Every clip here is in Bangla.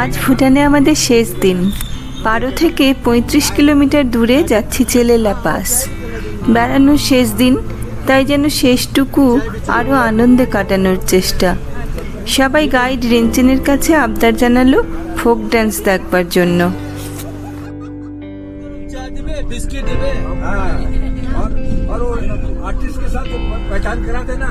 আজ ভুটানে আমাদের শেষ দিন পারো থেকে পঁয়ত্রিশ কিলোমিটার দূরে যাচ্ছি চেলেলা পাস বেড়ানোর শেষ দিন তাই যেন শেষটুকু আরও আনন্দে কাটানোর চেষ্টা সবাই গাইড রেঞ্চেনের কাছে আবদার জানালো ফোক ডান্স দেখবার জন্য चाय देवे बिस्किट देवे हाँ, और और वो आर्टिस्ट के साथ पहचान करा देना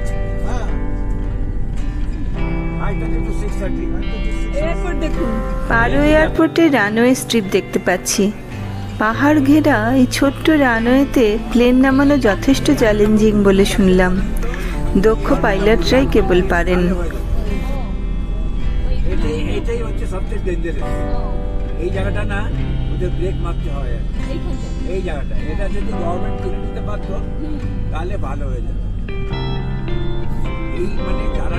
পারো এয়ারপোর্টে রানওয়ে স্ট্রিপ দেখতে পাচ্ছি। পাহাড় ঘেরা এই ছোট্ট রানওয়েতে প্লেন নামানো যথেষ্ট চ্যালেঞ্জিং বলে শুনলাম। দক্ষ পাইলটরাই কেবল পারেন। এটাই হচ্ছে এই জায়গাটা না, ওদের ব্রেক মারতে হয়। এই জায়গাটা, এটা যদি গভর্নমেন্ট কিনে নিতে পারতো, তাহলে ভালো হয়ে যেত। এই মানে যারা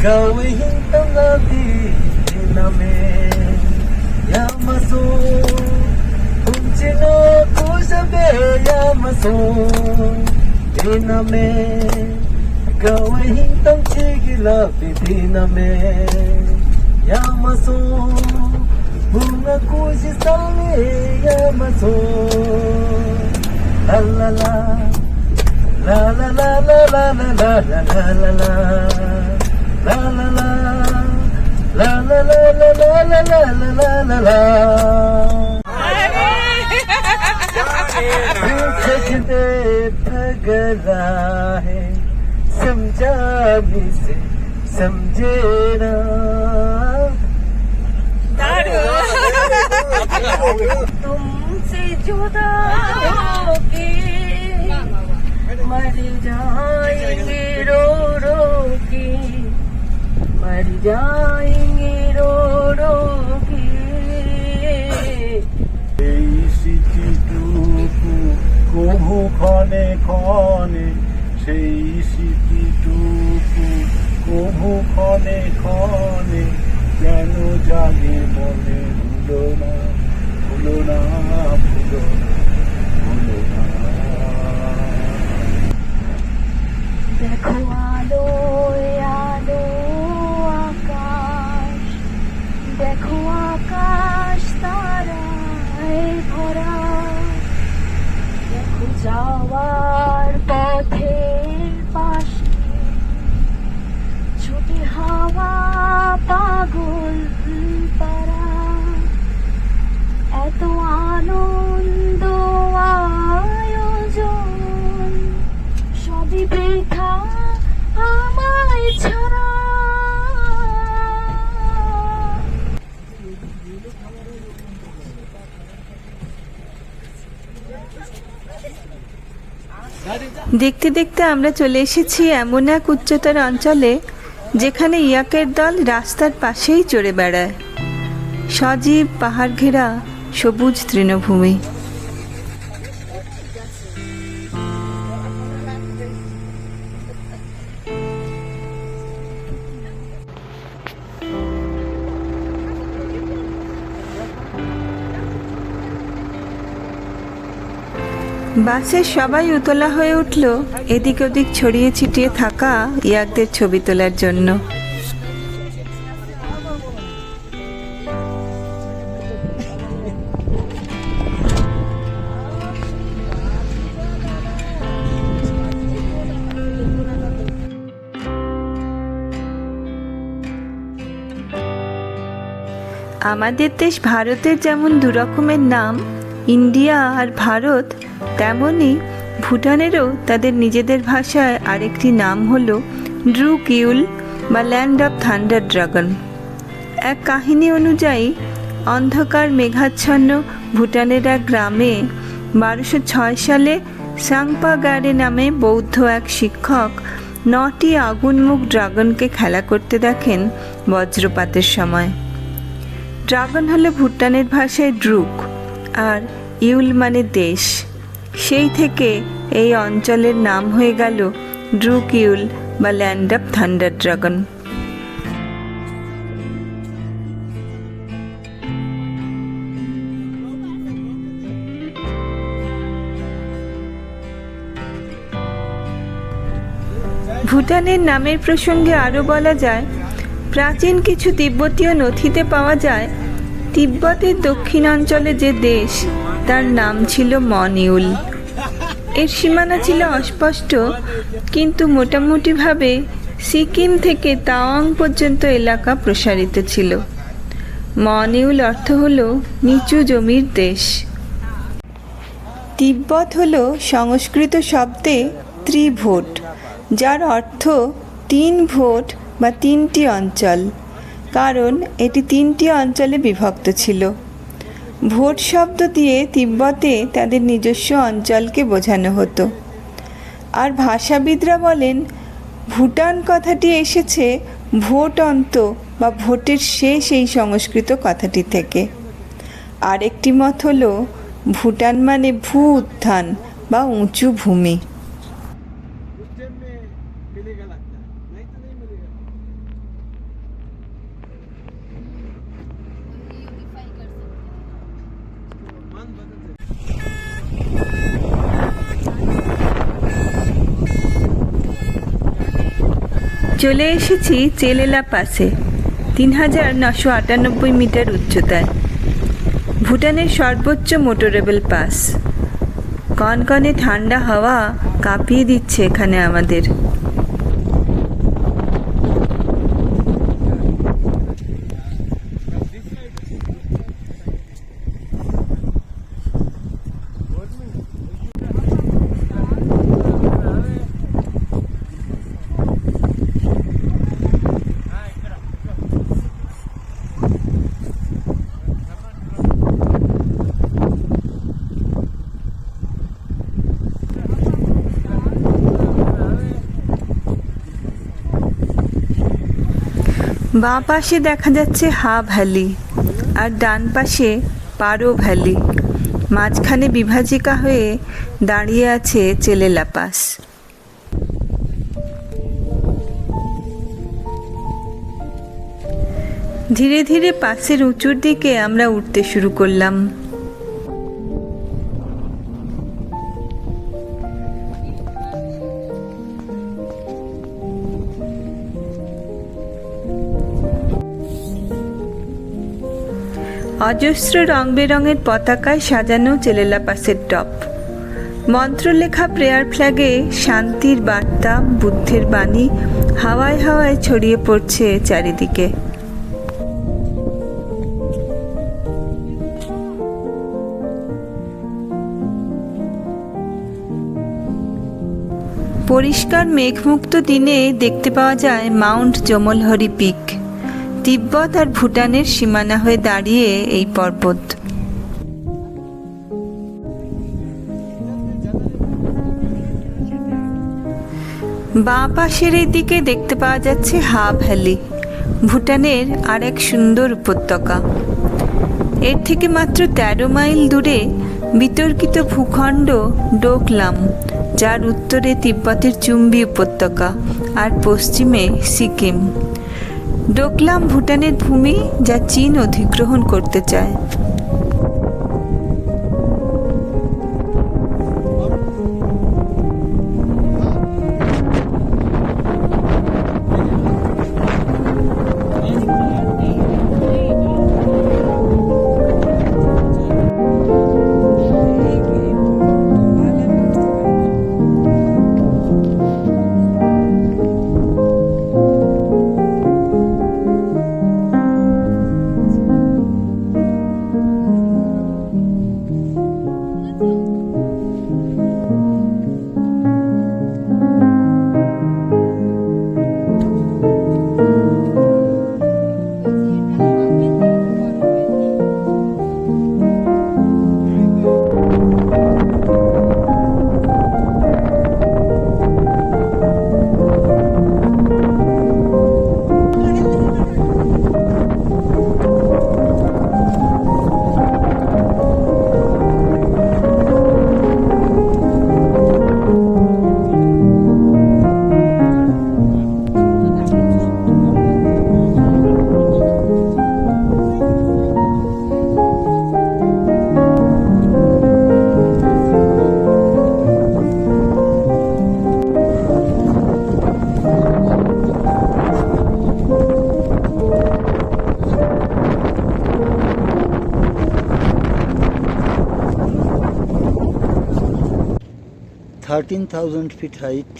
Ikaw ay hintang aking namin Yamaso Kung sino ko sabi Yamaso Dinamin Ikaw ay hintang sigilapit Dinamin Yamaso Bunga ko si Sali Yamaso La la la La la la la la la la la la la la La la la La la la la la la la la la la la सजदे पगला है समझाने से समझे ना तुमसे जुदा होके मर जाएँगे रो रो के मर जाएंगे रो रो के এই স্মৃতিটুকু কভু ক্ষণে ক্ষণে সেই স্মৃতিটুকু কভু ক্ষণে ক্ষণে কেন জাগে বলে ভুলো না ভুলো না ভুলো না দেখতে দেখতে আমরা চলে এসেছি এমন এক উচ্চতার অঞ্চলে, যেখানে ইয়াকের দল রাস্তার পাশেই চড়ে বেড়ায়। সজীব পাহাড় ঘেরা সবুজ তৃণভূমি। বাসে সবাই উতলা হয়ে উঠল। এদিক ওদিক ছড়িয়ে ছিটিয়ে থাকা ইয়াকদের ছবি তোলার জন্য। আমাদের দেশ ভারতের যেমন দুরকমের নাম ইন্ডিয়া আর ভারত তেমনই ভুটানেরও তাদের নিজেদের ভাষায় আরেকটি নাম হলো ড্রু কিউল বা ল্যান্ড অফ থান্ডার ড্রাগন। এক কাহিনী অনুযায়ী, অন্ধকার মেঘাচ্ছন্ন ভুটানের এক গ্রামে বারোশো ছয় সালে সাংপা গারে নামে বৌদ্ধ এক শিক্ষক নটি আগুনমুখ ড্রাগনকে খেলা করতে দেখেন বজ্রপাতের সময়। ড্রাগন হলো ভুটানের ভাষায় ড্রুক, আর ইউল মানে দেশ। সেই থেকে এই অঞ্চলের নাম হয়ে গেল ড্রুক ইউল বা ল্যান্ড অফ থান্ডার ড্রাগন। ভুটানের নামের প্রসঙ্গে আরও বলা যায়, প্রাচীন কিছু তিব্বতীয় নথিতে পাওয়া যায়, তিব্বতের দক্ষিণাঞ্চলে যে দেশ তার নাম ছিল মনিউল। এর সীমানা ছিল অস্পষ্ট, কিন্তু মোটামুটিভাবে সিকিম থেকে তাওয়াং পর্যন্ত এলাকা প্রসারিত ছিল। মনিউল অর্থ হল নিচু জমির দেশ। তিব্বত হল সংস্কৃত শব্দে ত্রিভোট, যার অর্থ তিন ভোট বা তিনটি অঞ্চল। কারণ এটি তিনটি অঞ্চলে বিভক্ত ছিল। ভোট শব্দ দিয়ে তিব্বতে তাদের নিজস্ব অঞ্চলকে বোঝানো হতো। আর ভাষাবিদরা বলেন, ভুটান কথাটি এসেছে ভোট অন্ত বা ভোটের শেষ এই সংস্কৃত কথাটি থেকে। আরেকটি মত হল, ভুটান মানে ভূ উত্থান বা উঁচু ভূমি। চলে এসেছি চেলেলা পাসে তিন হাজার নশো আটানব্বই মিটার উচ্চতায়। ভুটানের সর্বোচ্চ মোটরেবল পাস। কনকনে ঠান্ডা হাওয়া কাঁপিয়ে দিচ্ছে এখানে আমাদের। বাঁ পাশে দেখা যাচ্ছে হা ভ্যালি আর ডান পাশে পারো ভ্যালি। মাঝখানে বিভাজিকা হয়ে দাঁড়িয়ে আছে চেলে লাপাস। ধীরে ধীরে পাশের উঁচুর দিকে আমরা উঠতে শুরু করলাম। অজস্র রং বেরঙের পতাকায় সাজানো চেলেলাপাসের টপ। মন্ত্রলেখা প্রেয়ার ফ্ল্যাগে শান্তির বার্তা, বুদ্ধের বাণী হাওয়ায় হাওয়ায় ছড়িয়ে পড়ছে চারিদিকে। পরিষ্কার মেঘমুক্ত দিনে দেখতে পাওয়া যায় মাউন্ট জমলহরি পিক। তিব্বত আর ভুটানের সীমানা হয়ে দাঁড়িয়ে এই পর্বত। বাঁ পাশের এই দিকে দেখতে পাওয়া যাচ্ছে হা ভ্যালি, ভুটানের আর এক সুন্দর উপত্যকা। এর থেকে মাত্র তেরো মাইল দূরে বিতর্কিত ভূখণ্ড ডোকলাম, যার উত্তরে তিব্বতের চুম্বি উপত্যকা, আর পশ্চিমে সিকিম। ডোকলাম ভুটানের ভূমি যা চীন অধিগ্রহণ করতে চায়। Thirteen thousand feet height,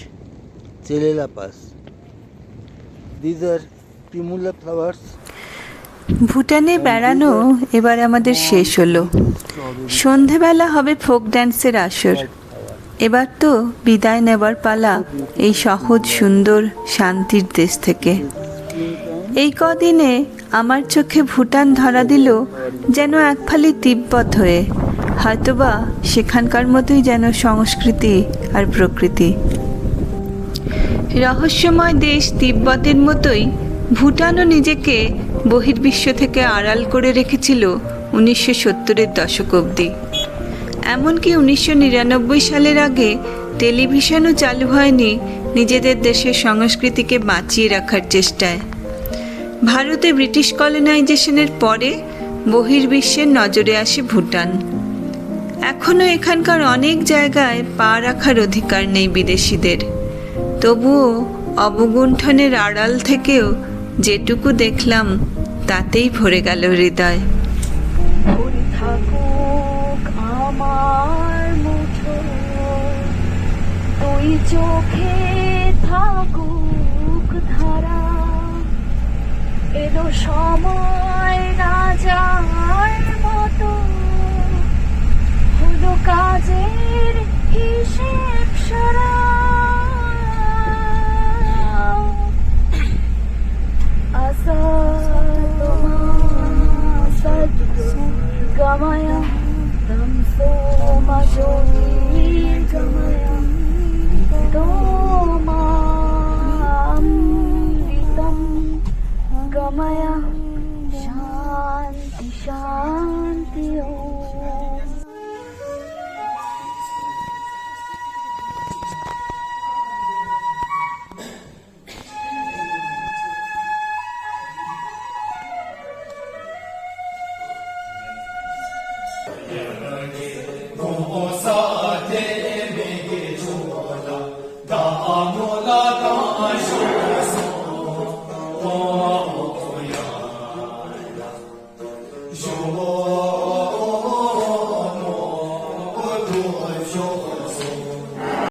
Chelela Pass. These are primula flowers. ভুটানে বেড়ানো এবার আমাদের শেষ হলো। সন্ধেবেলা হবে ফোক ড্যান্সের আসর। এবার তো বিদায় নেবার পালা এই সহজ সুন্দর শান্তির দেশ থেকে। এই কদিনে আমার চোখে ভুটান ধরা দিল যেন এক ফালি তিব্বত হয়ে। হয়তোবা সেখানকার মতোই যেন সংস্কৃতি আর প্রকৃতি। রহস্যময় দেশ তিব্বতের মতোই ভুটানও নিজেকে বহির্বিশ্ব থেকে আড়াল করে রেখেছিল উনিশশো সত্তরের দশক অবধি। এমনকি উনিশশো নিরানব্বই সালের আগে টেলিভিশনও চালু হয়নি নিজেদের দেশের সংস্কৃতিকে বাঁচিয়ে রাখার চেষ্টায়। ভারতে ব্রিটিশ কলোনাইজেশনের পরে বহির্বিশ্বের নজরে আসে ভুটান। এখনও এখানকার অনেক জায়গায় পা রাখার অধিকার নেই বিদেশিদের। তবুও অবগুণ্ঠনের আড়াল থেকেও যেটুকু দেখলাম, তাতেই ভরে গেল হৃদয়। চোখে থাকুক ধারা। এলো সময় যাওয়ার মতো কাজের হিসেব সারা।